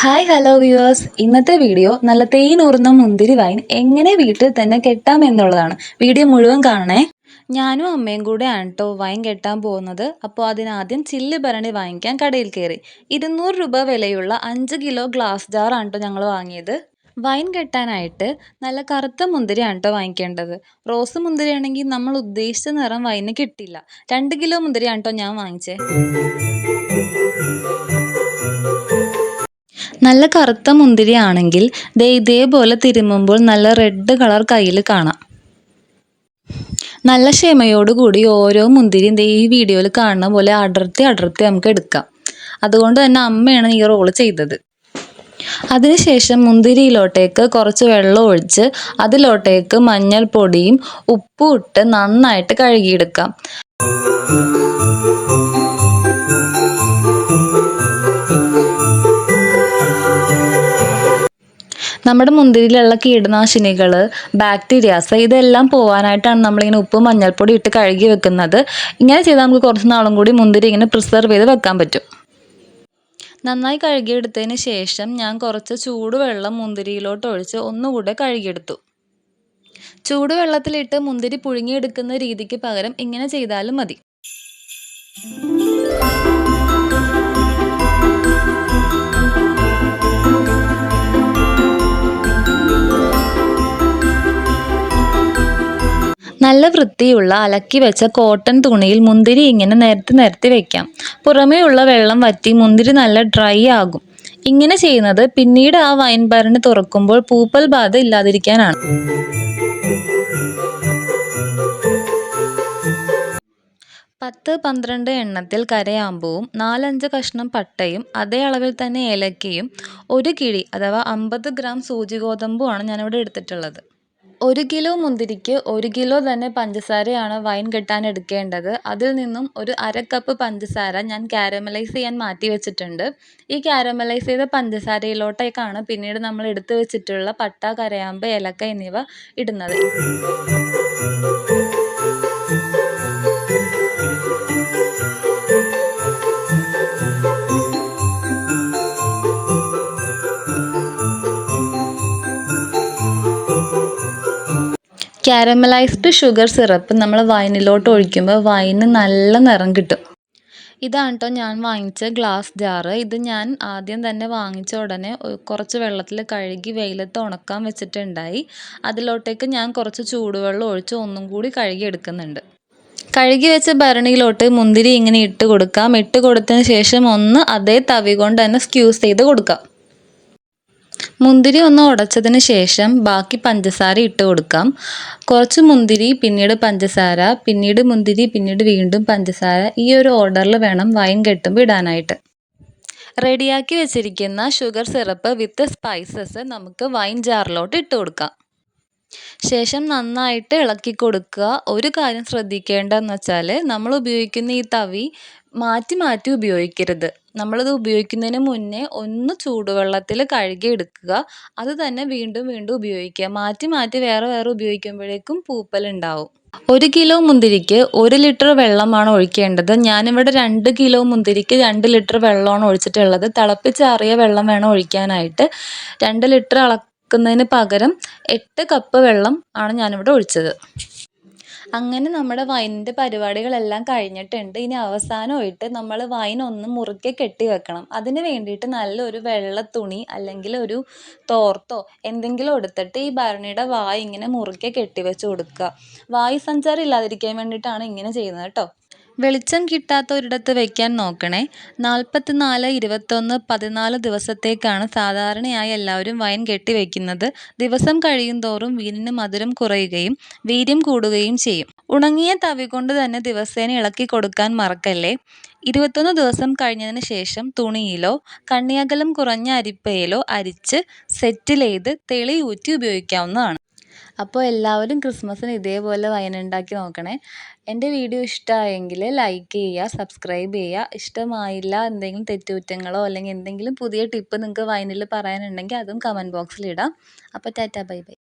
Hi hello viewers ഇന്നത്തെ video നല്ല തേനൂർന്ന മുന്തിരി വൈൻ എങ്ങനെ വീട്ടിൽ തന്നെ കെട്ടാം എന്നുള്ളതാണ്. വീഡിയോ മുഴുവൻ കാണണേ. ഞാനും അമ്മയും കൂടെ ആണ് കേട്ടോ വൈൻ കെട്ടാൻ പോകുന്നത്. അപ്പോൾ അതിനാദ്യം ചില്ല് ഭരണി വാങ്ങിക്കാൻ കടയിൽ കയറി ഇരുന്നൂറ് രൂപ വിലയുള്ള അഞ്ച് കിലോ ഗ്ലാസ് ജാറാണ് കേട്ടോ ഞങ്ങൾ വാങ്ങിയത്. വൈൻ കെട്ടാനായിട്ട് നല്ല കറുത്ത മുന്തിരിയാണ് കേട്ടോ വാങ്ങിക്കേണ്ടത്. റോസ് മുന്തിരിയാണെങ്കിൽ നമ്മൾ ഉദ്ദേശിച്ച നിറം വൈന് കിട്ടില്ല. രണ്ട് കിലോ മുന്തിരിയാണ് കേട്ടോ ഞാൻ വാങ്ങിച്ചത് നല്ല കറുത്ത മുന്തിരി ആണെങ്കിൽ ദേ ഇതേപോലെ തിരുമ്മുമ്പോൾ നല്ല റെഡ് കളർ കയ്യിൽ കാണാം. നല്ല ക്ഷമയോടുകൂടി ഓരോ മുന്തിരിയും ദേ ഈ വീഡിയോയിൽ കാണുന്ന പോലെ അടർത്തി അടർത്തി നമുക്ക് എടുക്കാം. അതുകൊണ്ട് തന്നെ അമ്മയാണ് ഈ റോൾ ചെയ്തത്. അതിനുശേഷം മുന്തിരിയിലോട്ടേക്ക് കുറച്ച് വെള്ളം ഒഴിച്ച് അതിലോട്ടേക്ക് മഞ്ഞൾപ്പൊടിയും ഉപ്പും ഇട്ട് നന്നായിട്ട് കഴുകിയെടുക്കാം. നമ്മുടെ മുന്തിരിയിലുള്ള കീടനാശിനികൾ ബാക്ടീരിയാസ് ഇതെല്ലാം പോകാനായിട്ടാണ് നമ്മളിങ്ങനെ ഉപ്പും മഞ്ഞൾപ്പൊടി ഇട്ട് കഴുകി വെക്കുന്നത്. ഇങ്ങനെ ചെയ്താൽ നമുക്ക് കുറച്ച് നാളും കൂടി മുന്തിരി ഇങ്ങനെ പ്രിസർവ് ചെയ്ത് വെക്കാൻ പറ്റും. നന്നായി കഴുകിയെടുത്തതിന് ശേഷം ഞാൻ കുറച്ച് ചൂടുവെള്ളം മുന്തിരിയിലോട്ട് ഒഴിച്ച് ഒന്നുകൂടെ കഴുകിയെടുത്തു. ചൂടുവെള്ളത്തിലിട്ട് മുന്തിരി പുഴുങ്ങിയെടുക്കുന്ന രീതിക്ക് പകരം ഇങ്ങനെ ചെയ്താലും മതി. നല്ല വൃത്തിയുള്ള അലക്കി വെച്ച കോട്ടൺ തുണിയിൽ മുന്തിരി ഇങ്ങനെ നിരത്തി നിരത്തി വെക്കാം. ഉള്ള വെള്ളം വറ്റി മുന്തിരി നല്ല ഡ്രൈ ആകും. ഇങ്ങനെ ചെയ്യുന്നത് പിന്നീട് ആ വൈൻ ഭരണി തുറക്കുമ്പോൾ പൂപ്പൽ ബാധ ഇല്ലാതിരിക്കാനാണ്. പത്ത് പന്ത്രണ്ട് എണ്ണത്തിൽ കരയാമ്പൂവും നാലഞ്ച് കഷ്ണം പട്ടയും അതേ അളവിൽ തന്നെ ഏലക്കയും ഒരു കിഴി അഥവാ അമ്പത് ഗ്രാം സൂചി ഗോതമ്പുമാണ് ഞാനിവിടെ എടുത്തിട്ടുള്ളത്. ഒരു കിലോ മുന്തിരിക്ക് ഒരു കിലോ തന്നെ പഞ്ചസാരയാണ് വൈൻ കെട്ടാൻ എടുക്കേണ്ടത്. അതിൽ നിന്നും ഒരു അര കപ്പ് പഞ്ചസാര ഞാൻ കാരമലൈസ് ചെയ്യാൻ മാറ്റി വെച്ചിട്ടുണ്ട്. ഈ കാരമലൈസ് ചെയ്ത പഞ്ചസാരയിലോട്ടേക്കാണ് പിന്നീട് നമ്മൾ എടുത്തു വെച്ചിട്ടുള്ള പട്ട കരയാമ്പ് ഏലക്ക എന്നിവ ഇടുന്നത്. കാരമലൈസ്ഡ് ഷുഗർ സിറപ്പ് നമ്മൾ വൈനിലോട്ട് ഒഴിക്കുമ്പോൾ വൈന് നല്ല നിറം കിട്ടും. ഇതാണ് കേട്ടോ ഞാൻ വാങ്ങിച്ച ഗ്ലാസ് ജാറ് ഇത് ഞാൻ ആദ്യം തന്നെ വാങ്ങിച്ച ഉടനെ കുറച്ച് വെള്ളത്തിൽ കഴുകി വെയിലത്ത് ഉണക്കാൻ വെച്ചിട്ടുണ്ടായി. അതിലോട്ടേക്ക് ഞാൻ കുറച്ച് ചൂടുവെള്ളം ഒഴിച്ച് ഒന്നും കൂടി കഴുകി എടുക്കുന്നുണ്ട്. കഴുകി വെച്ച ഭരണിയിലോട്ട് മുന്തിരി ഇങ്ങനെ ഇട്ട് കൊടുക്കാം. ഇട്ട് കൊടുത്തതിന് ശേഷം ഒന്ന് അതേ തവി കൊണ്ട് തന്നെ സ്ക്യൂസ് ചെയ്ത് കൊടുക്കാം. മുന്തിരി ഒന്ന് ഉടച്ചതിന് ശേഷം ബാക്കി പഞ്ചസാര ഇട്ട് കൊടുക്കാം. കുറച്ച് മുന്തിരി പിന്നീട് പഞ്ചസാര പിന്നീട് മുന്തിരി പിന്നീട് വീണ്ടും പഞ്ചസാര ഈ ഒരു ഓർഡറിൽ വേണം വൈൻ കെട്ടുമ്പോൾ ഇടാനായിട്ട്. റെഡിയാക്കി വെച്ചിരിക്കുന്ന ഷുഗർ സിറപ്പ് വിത്ത് സ്പൈസസ് നമുക്ക് വൈൻ ജാറിലോട്ട് ഇട്ട് കൊടുക്കാം. ശേഷം നന്നായിട്ട് ഇളക്കി കൊടുക്കുക. ഒരു കാര്യം ശ്രദ്ധിക്കേണ്ടതെന്ന് വെച്ചാൽ നമ്മൾ ഉപയോഗിക്കുന്ന ഈ തവി മാറ്റി മാറ്റി ഉപയോഗിക്കരുത്. നമ്മളത് ഉപയോഗിക്കുന്നതിന് മുന്നേ ഒന്ന് ചൂടുവെള്ളത്തിൽ കഴുകി എടുക്കുക അത് തന്നെ വീണ്ടും വീണ്ടും ഉപയോഗിക്കുക. മാറ്റി മാറ്റി വേറെ വേറെ ഉപയോഗിക്കുമ്പോഴേക്കും പൂപ്പലുണ്ടാവും. ഒരു കിലോ മുന്തിരിക്ക് ഒരു ലിറ്റർ വെള്ളമാണ് ഒഴിക്കേണ്ടത്. ഞാനിവിടെ രണ്ട് കിലോ മുന്തിരിക്ക് രണ്ട് ലിറ്റർ വെള്ളമാണ് ഒഴിച്ചിട്ടുള്ളത്. തിളപ്പിച്ചാറിയ വെള്ളം വേണം ഒഴിക്കാനായിട്ട്. രണ്ട് ലിറ്റർ അളക്കുന്നതിന് പകരം എട്ട് കപ്പ് വെള്ളം ആണ് ഞാനിവിടെ ഒഴിച്ചത്. അങ്ങനെ നമ്മുടെ വൈനിന്റെ പരിപാടികളെല്ലാം കഴിഞ്ഞിട്ടുണ്ട്. ഇനി അവസാനമായിട്ട് നമ്മൾ വൈൻ ഒന്ന് മുറുക്കി കെട്ടി വെക്കണം. അതിന് വേണ്ടിയിട്ട് നല്ലൊരു വെള്ള തുണി അല്ലെങ്കിൽ ഒരു തോർത്തോ എന്തെങ്കിലും എടുത്തിട്ട് ഈ ഭരണിയുടെ വായ ഇങ്ങനെ മുറുക്കി കെട്ടി വെച്ച് കൊടുക്കുക. വായു സഞ്ചാരം ഇല്ലാതിരിക്കാൻ വേണ്ടിയിട്ടാണ് ഇങ്ങനെ ചെയ്യുന്നത് കേട്ടോ. വെളിച്ചം കിട്ടാത്ത ഒരിടത്ത് വയ്ക്കാൻ നോക്കണേ. നാൽപ്പത്തി നാല് ഇരുപത്തൊന്ന് പതിനാല് ദിവസത്തേക്കാണ് സാധാരണയായി എല്ലാവരും വൈൻ കെട്ടി വയ്ക്കുന്നത് ദിവസം കഴിയും തോറും വീനിന് മധുരം കുറയുകയും വീര്യം കൂടുകയും ചെയ്യും. ഉണങ്ങിയ തവി കൊണ്ട് തന്നെ ദിവസേന ഇളക്കി കൊടുക്കാൻ മറക്കല്ലേ? ഇരുപത്തൊന്ന് ദിവസം കഴിഞ്ഞതിന് ശേഷം തുണിയിലോ കണ്ണിയകലം കുറഞ്ഞ അരിപ്പയിലോ അരിച്ച് സെറ്റിൽ ചെയ്ത് തെളി ഊറ്റി ഉപയോഗിക്കാവുന്നതാണ്. അപ്പോൾ എല്ലാവരും ക്രിസ്മസിന് ഇതേപോലെ വൈൻ ഉണ്ടാക്കി നോക്കണേ. എന്റെ വീഡിയോ ഇഷ്ടമായെങ്കിൽ ലൈക്ക് ചെയ്യുക സബ്സ്ക്രൈബ് ചെയ്യുക. ഇഷ്ടമായില്ല എന്തെങ്കിലും തെറ്റുകുറ്റങ്ങളോ അല്ലെങ്കിൽ എന്തെങ്കിലും പുതിയ ടിപ്പ് നിങ്ങൾക്ക് വൈനിൽ പറയാനുണ്ടെങ്കിൽ അതും കമന്റ് ബോക്സിൽ ഇടാം. അപ്പോൾ ടാറ്റ ബൈ ബൈ.